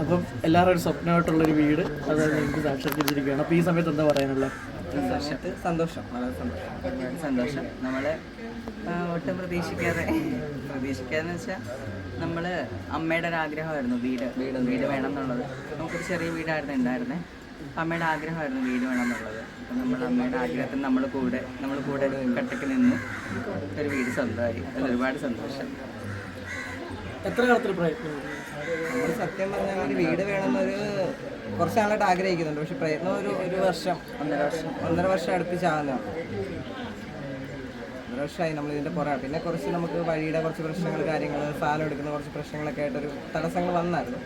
അപ്പം എല്ലാവരും ഒരു സ്വപ്നമായിട്ടുള്ളൊരു വീട്. അതായത് എനിക്ക് സാക്ഷാത്കരിച്ചിരിക്കുകയാണ് അപ്പോൾ ഈ സമയത്ത് എന്താ പറയാനുള്ളത് സന്തോഷം. വളരെ സന്തോഷം. സന്തോഷം. നമ്മൾ ഒട്ടും പ്രതീക്ഷിക്കാതെ പ്രതീക്ഷിക്കാന്ന് വെച്ചാൽ നമ്മൾ അമ്മയുടെ ഒരു ആഗ്രഹമായിരുന്നു വീട് വീട് വീട് വേണം എന്നുള്ളത്. നമുക്കൊരു ചെറിയ വീടായിരുന്നു ഉണ്ടായിരുന്നത് അമ്മയുടെ ആഗ്രഹമായിരുന്നു വീട് വേണം എന്നുള്ളത് അപ്പം നമ്മൾ അമ്മയുടെ ആഗ്രഹത്തിന് നമ്മൾ കൂടെ നമ്മൾ കൂടെ കട്ടക്ക് നിന്ന്. ഒരു വീട് സ്വന്തമായി. അതിൽ ഒരുപാട് സന്തോഷം. എത്ര കാലത്തിൽ പ്രയത്നം നമ്മൾ സത്യം പറഞ്ഞാൽ ഒരു വീട് വേണമെന്നൊരു കുറച്ച് നാളായിട്ട് ആഗ്രഹിക്കുന്നുണ്ട്. പക്ഷെ പ്രയത്നം ഒരു ഒരു വർഷം ഒന്നര വർഷം ഒന്നര വർഷം അടുപ്പിച്ചാകുന്നതാണ് ഒന്നര വർഷമായി നമ്മൾ ഇതിന്റെ പുറകെ. പിന്നെ കുറച്ച് നമുക്ക് വഴിയുടെ കുറച്ച് പ്രശ്നങ്ങൾ കാര്യങ്ങൾ സാധനം എടുക്കുന്ന കുറച്ച് പ്രശ്നങ്ങളൊക്കെ ആയിട്ടൊരു തടസ്സങ്ങൾ വന്നായിരുന്നു.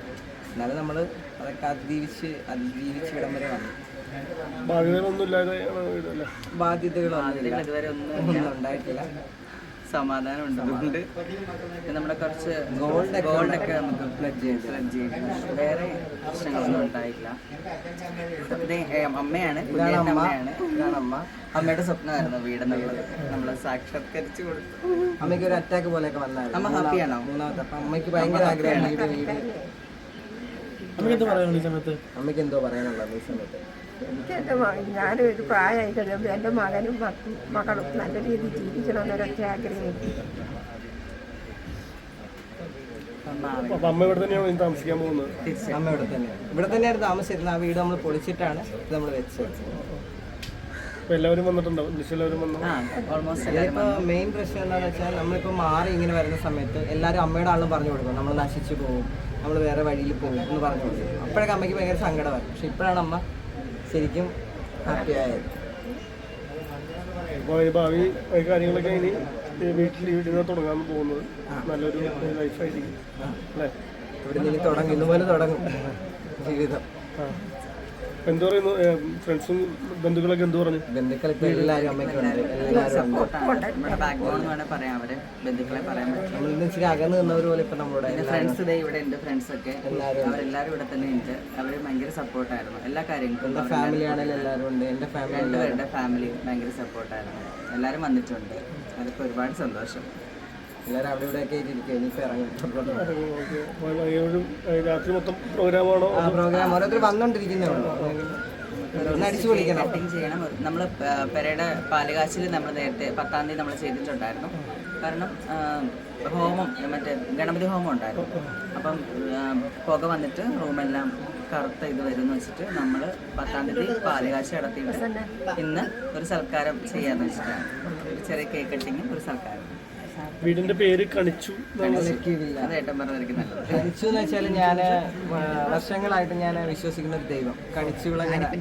എന്നാലും നമ്മൾ അതൊക്കെ അതിജീവിച്ച് അതിജീവിച്ച് ഇടം വരെ വന്നു. ബാധ്യതകളൊന്നും ഇതുവരെ ഒന്നും ഉണ്ടായിട്ടില്ല. സമാധാനം ഉണ്ട്. അതുകൊണ്ട് നമ്മുടെ കുറച്ച് ഗോൾഡ് ഗോൾഡൊക്കെ നമുക്ക് പ്ലഡ് ചെയ്ത് പ്ലഡ് ചെയ്ത് വേറെ പ്രശ്നങ്ങളൊന്നും ഉണ്ടായില്ല അമ്മയാണ്. അമ്മയാണ്. അമ്മ. അമ്മയുടെ സ്വപ്നമായിരുന്നു വീടെന്നുള്ളത്. നമ്മൾ സാക്ഷാത്കരിച്ചു കൊടുത്തു. അമ്മയ്ക്ക് ഒരു അറ്റാക്ക് പോലെയൊക്കെ വന്നായിരുന്നു. അമ്മ ഹാപ്പിയാണോ മൂന്നാമത്തെ അപ്പൊ അമ്മയ്ക്ക് ഭയങ്കര ആഗ്രഹം വീട് വീട് നമുക്ക് എന്താ പറയാനുള്ളത് ഈ സമയത്ത് അമ്മയ്ക്ക് എന്തോ പറയാനുള്ളത് ഈ സമയത്ത്? എനിക്ക് എന്റെ ഞാനൊരു പ്രായമായി കഴിയുമ്പോൾ എന്റെ മകനും മക്ക- മകളും നല്ല രീതിയിൽ ജീവിക്കണമെന്നൊരൊറ്റ ആഗ്രഹം അമ്മ ഇവിടെ തന്നെയാണ് താമസിക്കാൻ പോകുന്നത്? അമ്മ ഇവിടെ തന്നെയാണ്. ഇവിടെ തന്നെയായിരുന്നു താമസിച്ചിരുന്നത്. ആ വീട് നമ്മൾ പൊളിച്ചിട്ടാണ് ഇത് നമ്മൾ വെച്ചത്. എല്ലാവരും വന്നിട്ടുണ്ടാവും എല്ലാവരും വന്നു? ഇതിപ്പോ മെയിൻ പ്രശ്നം എന്താണെന്ന് വെച്ചാൽ നമ്മളിപ്പോൾ മാറി ഇങ്ങനെ വരുന്ന സമയത്ത് എല്ലാവരും അമ്മയുടെ ആളും പറഞ്ഞു കൊടുക്കും. നമ്മൾ നശിച്ചു പോകും. നമ്മൾ വേറെ വഴിയിൽ പോകും എന്ന് പറഞ്ഞു അപ്പോഴൊക്കെ അമ്മയ്ക്ക് ഭയങ്കര സങ്കടമായി. പക്ഷെ ഇപ്പോഴാണ് അമ്മ ശരിക്കും ഹാപ്പി ആയത്. അപ്പൊ ഈ ഭാവി കാര്യങ്ങളൊക്കെ ഇനി വീട്ടിൽ വീട്ടിൽ തുടങ്ങാൻ പോകുന്നത് നല്ലൊരു ലൈഫായിരിക്കും അല്ലേ? ഇവിടെ നിന്ന് തുടങ്ങും പോലെ തുടങ്ങും ജീവിതം. ആ. എന്ത് പറയുന്നു? ഫ്രണ്ട്സും ബന്ധുക്കളൊക്കെ എന്ത് പറഞ്ഞു? എല്ലാവരും നമ്മുടെ പറയാം. അവരെ ബന്ധുക്കളെ പറയാൻ പറ്റും. ഇച്ചിരി അകന്ന് നിന്നവർ പോലെ ഇപ്പം നമ്മുടെ പിന്നെ ഫ്രണ്ട്സ് ഇതേ ഇവിടെ ഉണ്ട്. ഫ്രണ്ട്സ് ഒക്കെ. അവരെല്ലാവരും ഇവിടെ തന്നെ ഉണ്ട്. അവർ ഭയങ്കര സപ്പോർട്ടായിരുന്നു എല്ലാ കാര്യങ്ങൾക്കും ഫാമിലി ആണെങ്കിലും എല്ലാവരും ഉണ്ട്. എന്റെ ഫാമിലി രണ്ടുപേരുടെ ഫാമിലി ഭയങ്കര സപ്പോർട്ടായിരുന്നു എല്ലാവരും വന്നിട്ടുണ്ട്. അതൊക്കെ ഒരുപാട് സന്തോഷം. എല്ലാവരും അവിടെ ഇവിടെയൊക്കെ ഇരിക്കും ഇനിയിപ്പോൾ ഇറങ്ങും ഓക്കെ വൈകുന്നേരം രാത്രി മൊത്തം പ്രോഗ്രാമാണോ ആ പ്രോഗ്രാം ഓരോരുത്തർ വന്നുകൊണ്ടിരിക്കുന്നേ ഉള്ളൂ. കട്ടിങ് ചെയ്യണം. നമ്മൾ പെരയുടെ പാലുകാച്ചിൽ നമ്മൾ നേരത്തെ പത്താം തീയതി നമ്മൾ ചെയ്തിട്ടുണ്ടായിരുന്നു. കാരണം ഹോമം മറ്റേ ഗണപതി ഹോമം ഉണ്ടായിരുന്നു. അപ്പം പുക വന്നിട്ട് റൂമെല്ലാം കറുത്ത ഇത് വരും വെച്ചിട്ട് നമ്മൾ പത്താം തീയതി പാലുകാശി നടത്തിയിട്ട് ഇന്ന് ഒരു സൽക്കാരം ചെയ്യാന്ന് വെച്ചിട്ടാണ്. ഒരു ചെറിയ കേക്ക് കട്ടിങ്ങും ഒരു സൽക്കാരം. വീടിന്റെ പേര് കണിച്ചു കണിച്ചു എന്ന് വെച്ചാൽ ഞാൻ വർഷങ്ങളായിട്ട് ഞാൻ വിശ്വസിക്കുന്ന ഒരു ദൈവം. കണിച്ചു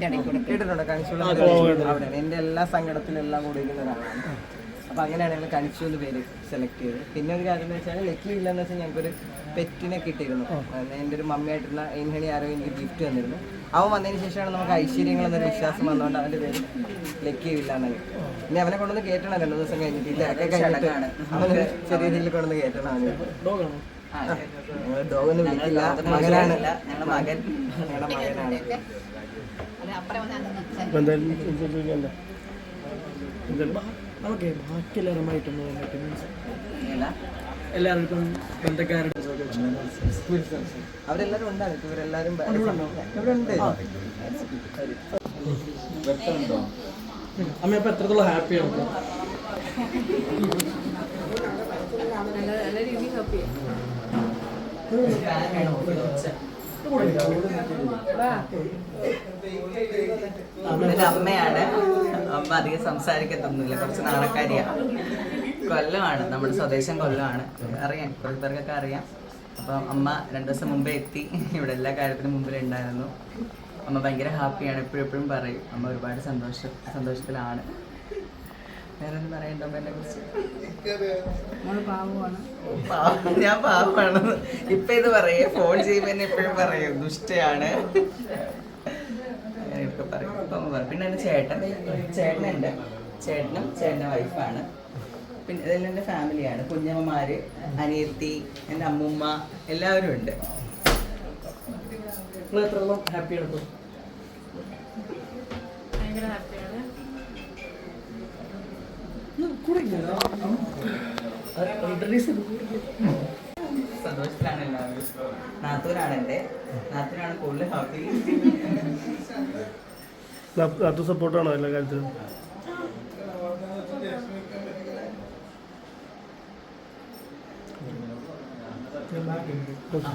ഞാൻ കേട്ടിട്ടുണ്ടോ? അവിടെയാണ്. എന്റെ എല്ലാ സങ്കടത്തിലും എല്ലാം കൂടി ഒരാളാണ്. അപ്പൊ അങ്ങനെയാണ് ഞങ്ങൾ കണിച്ചു എന്ന് പേര് സെലക്ട് ചെയ്തത്. പിന്നെ ഒരു കാര്യം എന്ന് വെച്ചാൽ ലക്കി ഇല്ലെന്ന് വെച്ചാൽ ഞങ്ങൾക്കൊരു പെറ്റിനെ കിട്ടിയിരുന്നു. എന്റെ ഒരു മമ്മിയായിട്ടുള്ള എൻഹണി ആരോ എനിക്ക് ഗിഫ്റ്റ് തന്നിരുന്നു. അവൻ വന്നതിന് ശേഷമാണ് നമുക്ക് ഐശ്വര്യങ്ങൾ എന്നൊരു വിശ്വാസം വന്നുകൊണ്ട് അവന്റെ പേര് ലക്കിയില്ല എന്നാണ് ഇനി അവനെ കൊണ്ടുവന്ന് കയറ്റണം രണ്ടു ദിവസം കഴിഞ്ഞിട്ട് തിരക്കൊക്കെ കഴിഞ്ഞിട്ട് അവന് ചെറിയ രീതിയിൽ കൊണ്ടുവന്ന് കയറ്റണം അവന്. ഡോഗാണോ? ആ, ഞങ്ങൾ ഡോഗ് ഒന്നും വിളിക്കില്ല. മകനാണ് ഞങ്ങളുടെ മകൻ. ഞങ്ങളുടെ മകനാണ്. നമുക്ക് ബാക്കി എല്ലാവരുമായിട്ടൊന്ന് എല്ലാവർക്കും ബന്ധക്കാരുടെ അവരെല്ലാരും ഇവരെല്ലാരും ഇവിടെ ഉണ്ട്? അമ്മ ഇപ്പം എത്രത്തോളം ഹാപ്പിയാണ് ഇപ്പം? ഇതൊരു അമ്മയാണ്. അമ്മ അധികം സംസാരിക്കത്തൊന്നുമില്ല. കുറച്ച് നാണക്കാരിയാണ് കൊല്ലമാണ്. നമ്മുടെ സ്വദേശം കൊല്ലമാണ്. അറിയാം. കുറേ പേർക്കൊക്കെ അറിയാം. അപ്പം അമ്മ രണ്ടു ദിവസം മുമ്പേ എത്തി. ഇവിടെ എല്ലാ കാര്യത്തിനും മുമ്പിലുണ്ടായിരുന്നു അമ്മ ഭയങ്കര ഹാപ്പിയാണ്. എപ്പോഴും എപ്പോഴും പറയും അമ്മ ഒരുപാട് സന്തോഷ സന്തോഷത്തിലാണ്. വേറെ ഒന്നും പറയണ്ട അമ്മേനെ കുറിച്ച്. പാവം. ഞാൻ പാവമാണ്. ഇപ്പൊ ഇത് പറയേ. ഫോൺ ചെയ്യുമ്പോ എന്നെ എപ്പോഴും പറയും ദുഷ്ടയാണ്. അങ്ങനെയൊക്കെ പറയും. ഇപ്പൊ അമ്മ പറയും. പിന്നെ എന്റെ ചേട്ടൻ ചേട്ടനുണ്ട്. ചേട്ടനും ചേട്ടന്റെ വൈഫാണ് പിന്നെ ഇതെല്ലാം എന്റെ ഫാമിലിയാണ്. കുഞ്ഞമ്മമാര് അനിയത്തി എന്റെ അമ്മുമ്മ എല്ലാവരും ഉണ്ട്. എത്രത്തോളം ഹാപ്പിയാണ് ഭയങ്കര ഹാപ്പിയാണ്. സന്തോഷത്തിലാണ് എല്ലാവരും. നാത്തൂരാണ് എന്റെ. നാത്തൂരാണ് കൂടുതൽ ഹാപ്പി. അത് സപ്പോർട്ടാണോ എല്ലാ കാര്യത്തിലും? 都是。